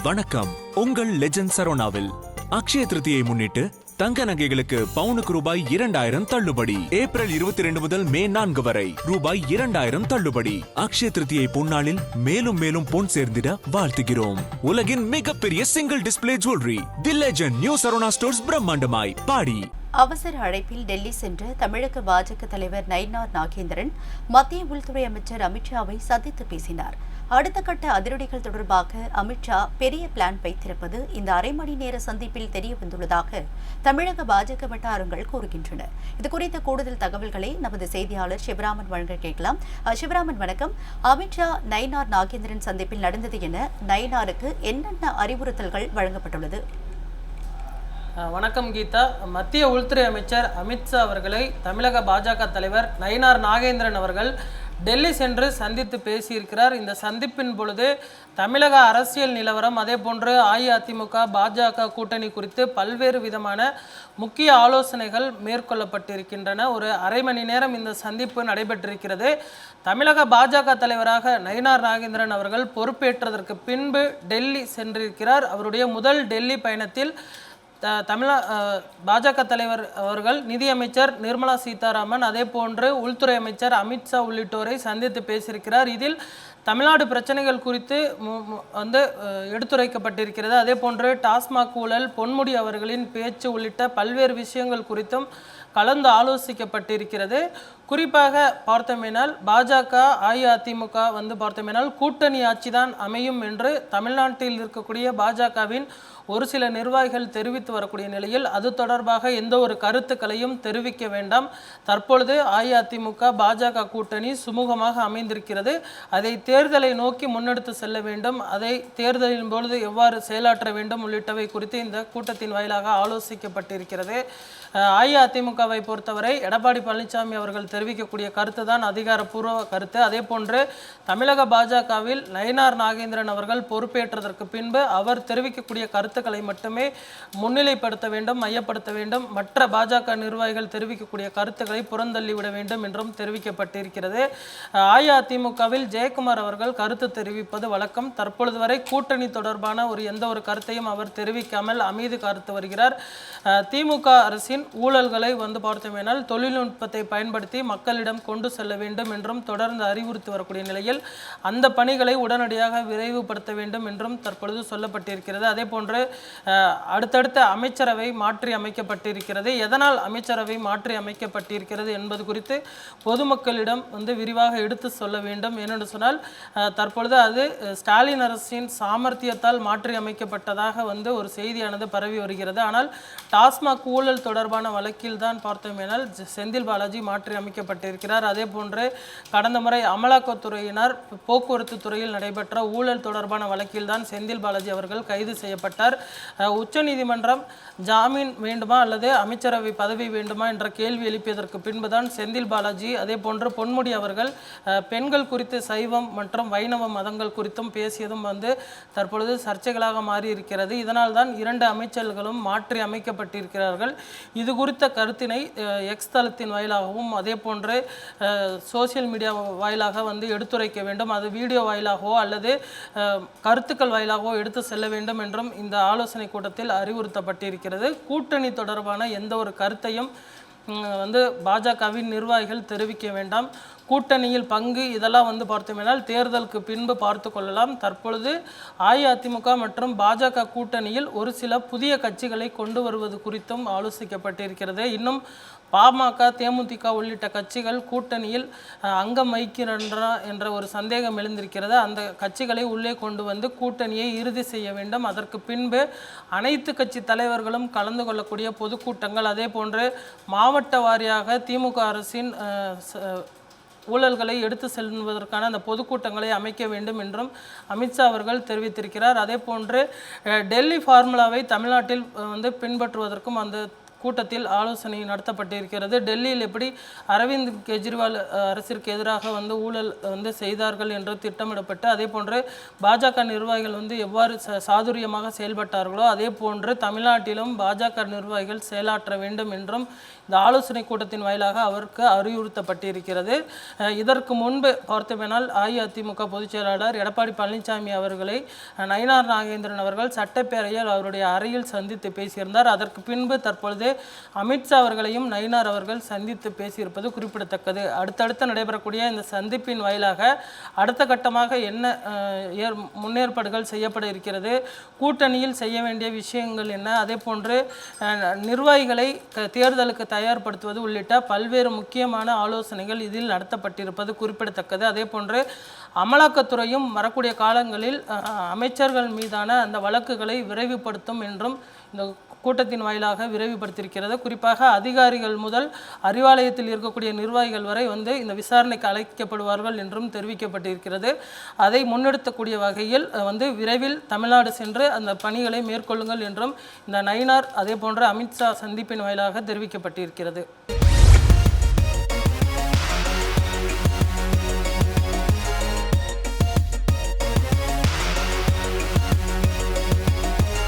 வணக்கம். உங்கள் லெஜண்ட் சரோனாவில் அக்ஷய திருத்தியை முன்னிட்டு தங்க நகைகளுக்கு பவுனுக்கு ரூபாய் இரண்டாயிரம் தள்ளுபடி. ஏப்ரல் இருபத்தி ரெண்டு முதல் மே நான்கு வரை ரூபாய் இரண்டாயிரம் தள்ளுபடி. அக்ஷய திருத்தியை பொன்னாளில் மேலும் மேலும் பொன் சேர்ந்திட வாழ்த்துகிறோம். உலகின் மிகப்பெரிய single display jewellery the legend new Saravana stores பிரம்மாண்டமாய் பாடி. அவசர அழைப்பில் டெல்லி சென்ற தமிழக பாஜக தலைவர் நயினார் நாகேந்திரன் மத்திய உள்துறை அமைச்சர் அமித்ஷாவை சந்தித்து பேசினார். அடுத்த கட்ட அதிரடிகள் தொடர்பாக அமித்ஷா பெரிய பிளான் வைத்திருப்பது இந்த அரை மணி நேர சந்திப்பில் தெரிய வந்துள்ளதாக தமிழக பாஜக வட்டாரங்கள் கூறுகின்றன. இது குறித்த கூடுதல் தகவல்களை நமது செய்தியாளர் சிவராமன் வழங்க கேட்கலாம். சிவராமன் வணக்கம். அமித்ஷா நயினார் நாகேந்திரன் சந்திப்பில் நடந்தது என நயினாருக்கு என்னென்ன அறிவுறுத்தல்கள் வழங்கப்பட்டுள்ளது? வணக்கம் கீதா. மத்திய உள்துறை அமைச்சர் அமித்ஷா அவர்களை தமிழக பாஜக தலைவர் நயினார் நாகேந்திரன் அவர்கள் டெல்லி சென்று சந்தித்து பேசியிருக்கிறார். இந்த சந்திப்பின் பொழுது தமிழக அரசியல் நிலவரம் அதே போன்று அஇஅதிமுக பாஜக கூட்டணி குறித்து பல்வேறு விதமான முக்கிய ஆலோசனைகள் மேற்கொள்ளப்பட்டிருக்கின்றன. ஒரு அரை மணி நேரம் இந்த சந்திப்பு நடைபெற்றிருக்கிறது. தமிழக பாஜக தலைவராக நயினார் நாகேந்திரன் அவர்கள் பொறுப்பேற்றதற்கு பின்பு டெல்லி சென்றிருக்கிறார். அவருடைய முதல் டெல்லி பயணத்தில் த- தமிழ பாஜக தலைவர் அவர்கள் நிதியமைச்சர் நிர்மலா சீதாராமன் அதே போன்று உள்துறை அமைச்சர் அமித்ஷா உள்ளிட்டோரை சந்தித்து பேசியிருக்கிறார். இதில் தமிழ்நாடு பிரச்சனைகள் குறித்து மு- மு- வந்து எடுத்துரைக்கப்பட்டிருக்கிறது. அதே போன்று டாஸ்மாக் ஊழல் பொன்முடி அவர்களின் பேச்சு உள்ளிட்ட பல்வேறு விஷயங்கள் குறித்தும் கலந்து ஆலோசிக்கப்பட்டிருக்கிறது. குறிப்பாக பார்த்தோமேனால் பாஜக அஇஅதிமுக வந்து பார்த்தோமேனால் கூட்டணி ஆட்சி தான் அமையும் என்று தமிழ்நாட்டில் இருக்கக்கூடிய பாஜகவின் ஒரு சில நிர்வாகிகள் தெரிவித்து வரக்கூடிய நிலையில் அது தொடர்பாக எந்த ஒரு கருத்துக்களையும் தெரிவிக்க வேண்டாம். தற்பொழுது அஇஅதிமுக பாஜக கூட்டணி சுமூகமாக அமைந்திருக்கிறது. அதை தேர்தலை நோக்கி முன்னெடுத்து செல்ல வேண்டும். அதை தேர்தலின் பொழுது எவ்வாறு செயலாற்ற வேண்டும் உள்ளிட்டவை குறித்து இந்த கூட்டத்தின் வாயிலாக ஆலோசிக்கப்பட்டிருக்கிறது. அஇஅதிமுகவை பொறுத்தவரை எடப்பாடி பழனிசாமி அவர்கள் தெரிவிக்கக்கூடிய கருத்து தான் அதிகாரப்பூர்வ கருத்து. அதே போன்று தமிழக பாஜகவில் நயினார் நாகேந்திரன் அவர்கள் பொறுப்பேற்றதற்கு பின்பு அவர் தெரிவிக்கக்கூடிய கருத்து கருத்துக்களை மட்டுமே முன்னிலைப்படுத்த வேண்டும் மையப்படுத்த வேண்டும். மற்ற பாஜக நிர்வாகிகள் தெரிவிக்கக்கூடிய கருத்துக்களை புறந்தள்ளிவிட வேண்டும் என்றும் தெரிவிக்கப்பட்டிருக்கிறது. அஇஅதிமுகவில் ஜெயக்குமார் அவர்கள் கருத்து தெரிவிப்பது வழக்கம். தற்பொழுது வரை கூட்டணி தொடர்பான ஒரு எந்த ஒரு கருத்தையும் அவர் தெரிவிக்காமல் அமைதி கருத்து வருகிறார். திமுக அரசின் ஊழல்களை வந்து பார்த்தோமேனால் தொழில்நுட்பத்தை பயன்படுத்தி மக்களிடம் கொண்டு செல்ல வேண்டும் என்றும் தொடர்ந்து அறிவுறுத்தி வரக்கூடிய நிலையில் அந்த பணிகளை உடனடியாக விரைவுபடுத்த வேண்டும் என்றும் தற்பொழுது சொல்லப்பட்டிருக்கிறது. அதே போன்று அடுத்தடுத்த அமைச்சரவை மாற்றி அமைக்கப்பட்டிருக்கிறது. எதனால் அமைச்சரவை மாற்றி அமைக்கப்பட்டிருக்கிறது என்பது குறித்து பொதுமக்களிடம் வந்து விரிவாக எடுத்து சொல்ல வேண்டும். ஏனென்று சொன்னால் தற்பொழுது அது ஸ்டாலின் அரசின் சாமர்த்தியத்தால் மாற்றி அமைக்கப்பட்டதாக வந்து ஒரு செய்தியானது பரவி வருகிறது. ஆனால் டாஸ்மாக் ஊழல் தொடர்பான வழக்கில் தான் பார்த்தோமேனால் செந்தில் பாலாஜி மாற்றி அமைக்கப்பட்டிருக்கிறார். அதே போன்று கடந்த முறை அமலாக்கத்துறையினர் போக்குவரத்து துறையில் நடைபெற்ற ஊழல் தொடர்பான வழக்கில் தான் செந்தில் பாலாஜி அவர்கள் கைது செய்யப்பட்டார். அஹ், உச்சநீதிமன்றம் ஜாமீன் வேண்டுமா அல்லது அமைச்சரவை பதவி வேண்டுமா என்ற கேள்வி எழுப்பியதற்கு பின்புதான் செந்தில் பாலாஜி அதே போன்று பொன்முடி அவர்கள் பெண்கள் குறித்து சைவம் மற்றும் வைணவ மதங்கள் குறித்தும் பேசியதும் வந்து தற்பொழுது சர்ச்சைகளாக மாறி இருக்கிறது இதனால் தான் இரண்டு அமைச்சர்களும் மாற்றி அமைக்கப்பட்டிருக்கிறார்கள். இது குறித்த கருத்தினை எக்ஸ் தளத்தின் வாயிலாகவும் அதே போன்று சோசியல் மீடியா வாயிலாக வந்து எடுத்துரைக்க வேண்டும். அது வீடியோ வாயிலாகவோ அல்லது கருத்துக்கள் வாயிலாகவோ எடுத்து செல்ல வேண்டும் என்றும் இந்த ஆலோசனை கூட்டத்தில் அறிவுறுத்தப்பட்டிருக்கிறது. கூட்டணி தொடர்பான எந்த ஒரு கருத்தையும் வந்து பாஜகவின் நிர்வாகிகள் தெரிவிக்க வேண்டாம். கூட்டணியில் பங்கு இதெல்லாம் வந்து பார்த்தோமேனால் தேர்தலுக்கு பின்பு பார்த்து கொள்ளலாம். தற்பொழுது அஇஅதிமுக மற்றும் பாஜக கூட்டணியில் ஒரு சில புதிய கட்சிகளை கொண்டு வருவது குறித்தும் ஆலோசிக்கப்பட்டிருக்கிறது. இன்னும் பாமக தேமுதிக உள்ளிட்ட கட்சிகள் கூட்டணியில் அங்கம் வகிக்கின்றன என்ற ஒரு சந்தேகம் எழுந்திருக்கிறது. அந்த கட்சிகளை உள்ளே கொண்டு வந்து கூட்டணியை இறுதி செய்ய வேண்டும். அதற்கு பின்பு அனைத்து கட்சி தலைவர்களும் கலந்து கொள்ளக்கூடிய பொதுக்கூட்டங்கள். அதே போன்று மாவட்ட வாரியாக திமுக அரசின் ச- ஊழல்களை எடுத்து செல்வதற்கான அந்த பொதுக்கூட்டங்களை அமைக்க வேண்டும் என்றும் அமித்ஷா அவர்கள் தெரிவித்திருக்கிறார். அதே போன்று டெல்லி ஃபார்முலாவை தமிழ்நாட்டில் வந்து பின்பற்றுவதற்கும் அந்த கூட்டத்தில் ஆலோசனை நடத்தப்பட்டிருக்கிறது. டெல்லியில் எப்படி அரவிந்த் கெஜ்ரிவால் அரசிற்கு எதிராக வந்து ஊழல் வந்து செய்தார்கள் என்று திட்டமிடப்பட்டு அதே போன்று பாஜக நிர்வாகிகள் வந்து எவ்வாறு ச சாதுரியமாக செயல்பட்டார்களோ அதே போன்று தமிழ்நாட்டிலும் பாஜக நிர்வாகிகள் செயலாற்ற வேண்டும் என்றும் இந்த ஆலோசனை கூட்டத்தின் வாயிலாக அவருக்கு அறிவுறுத்தப்பட்டிருக்கிறது. இதற்கு முன்பு பார்த்தோமேனால் அஇஅதிமுக பொதுச் செயலாளர் எடப்பாடி பழனிசாமி அவர்களை நயினார் நாகேந்திரன் அவர்கள் சட்டப்பேரவையில் அவருடைய அறையில் சந்தித்து பேசியிருந்தார். அதற்கு பின்பு தற்பொழுது அமித்ஷா அவர்களையும் நயினார் அவர்கள் சந்தித்து பேசியிருப்பது குறிப்பிடத்தக்கது. அடுத்தடுத்து நடைபெறக்கூடிய இந்த சந்திப்பின் வாயிலாக அடுத்த கட்டமாக என்ன ஏ ஏற்- முன்னேற்பாடுகள் செய்யப்பட இருக்கிறது கூட்டணியில் செய்ய வேண்டிய விஷயங்கள் என்ன அதே போன்று நிர்வாகிகளை தேர்தலுக்கு தயார்படுத்துவது உள்ளிட்ட பல்வேறு முக்கியமான ஆலோசனைகள் இதில் நடத்தப்பட்டிருப்பது குறிப்பிடத்தக்கது. அதே போன்று அமலாக்கத்துறையும் வரக்கூடிய காலங்களில் அமைச்சர்கள் மீதான அந்த வழக்குகளை விரைவுபடுத்தும் என்றும் இந்த கூட்டத்தின் வாயிலாக விரைவுபடுத்தியிருக்கிறது. குறிப்பாக அதிகாரிகள் முதல் அறிவாலயத்தில் இருக்கக்கூடிய நிர்வாகிகள் வரை வந்து இந்த விசாரணைக்கு அழைக்கப்படுவார்கள் என்றும் தெரிவிக்கப்பட்டிருக்கிறது. அதை முன்னெடுத்தக்கூடிய வகையில் வந்து விரைவில் தமிழ்நாடு சென்று அந்த பணிகளை மேற்கொள்ளுங்கள் என்றும் இந்த நயினார் அதே போன்ற அமித்ஷா சந்திப்பின் வாயிலாக தெரிவிக்கப்பட்டிருக்கிறது.